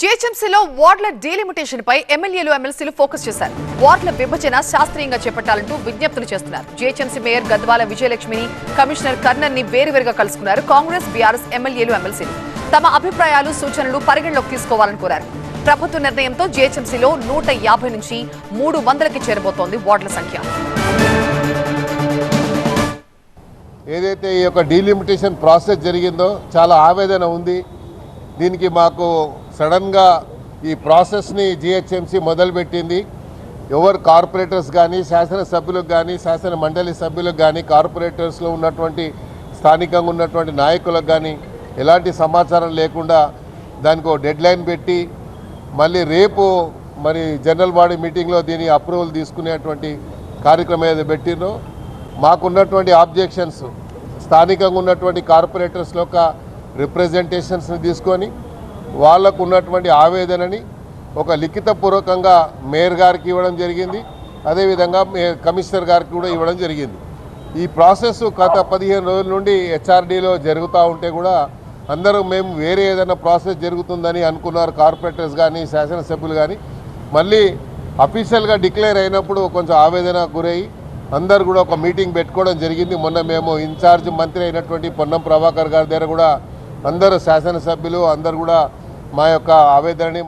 జీహెచ్ఎంసీలో వార్డుల డీలిమిటేషన్ పై ఎమ్మెల్యేలు ఎమ్మెల్సీలు ఫోకస్ చేశారు. వార్డుల విభజన శాస్త్రీయంగా చేపట్టాలంటూ విజ్ఞప్తులు చేస్తున్నారు. జీహెచ్ఎంసీ మేయర్ గద్వాల విజయలక్ష్మిని కమిషనర్ కర్ణన్ని వేరువేరుగా కలుసుకున్నారు కాంగ్రెస్ బీఆర్ఎస్ ఎమ్మెల్యేలు ఎమ్మెల్సీలు. తమ అభిప్రాయాలు సూచనలు పరిగణలోకి తీసుకోవాలని కోరారు. ప్రభుత్వ నిర్ణయంతో జీహెచ్ఎంసీలో నూట యాభై నుంచి మూడు వందలకి చేరబోతోంది వార్డుల సంఖ్య. ఏదైతే ఈ యొక్క డీలిమిటేషన్ ప్రాసెస్ జరిగిందో చాలా ఆవేదన ఉంది. దీనికి మాకు సడన్గా ఈ ప్రాసెస్ని జిహెచ్ఎంసీ మొదలుపెట్టింది. ఎవరు కార్పొరేటర్స్ కానీ శాసనసభ్యులకు కానీ శాసన మండలి సభ్యులకు కానీ కార్పొరేటర్స్లో ఉన్నటువంటి స్థానికంగా ఉన్నటువంటి నాయకులకు కానీ ఎలాంటి సమాచారం లేకుండా దానికి ఒక డెడ్ లైన్ పెట్టి మళ్ళీ రేపు మరి జనరల్ బాడీ మీటింగ్లో దీని అప్రూవల్ తీసుకునేటువంటి కార్యక్రమం ఏదో పెట్టినో మాకున్నటువంటి ఆబ్జెక్షన్స్ స్థానికంగా ఉన్నటువంటి కార్పొరేటర్స్ యొక్క రిప్రజెంటేషన్స్ని తీసుకొని వాళ్ళకు ఉన్నటువంటి ఆవేదనని ఒక లిఖితపూర్వకంగా మేయర్ గారికి ఇవ్వడం జరిగింది. అదేవిధంగా మే కమిషనర్ గారికి కూడా ఇవ్వడం జరిగింది. ఈ ప్రాసెస్ గత పదిహేను రోజుల నుండి హెచ్ఆర్డీలో జరుగుతూ ఉంటే కూడా అందరూ మేము వేరే ఏదైనా ప్రాసెస్ జరుగుతుందని అనుకున్నారు. కార్పొరేటర్స్ కానీ శాసనసభ్యులు కానీ మళ్ళీ అఫీషియల్గా డిక్లేర్ అయినప్పుడు కొంచెం ఆవేదన గురయ్యి అందరు కూడా ఒక మీటింగ్ పెట్టుకోవడం జరిగింది. మొన్న మేము ఇన్ఛార్జ్ మంత్రి అయినటువంటి పొన్నం ప్రభాకర్ గారి దగ్గర కూడా అందరూ శాసనసభ్యులు అందరు కూడా మా యొక్క ఆవేదనని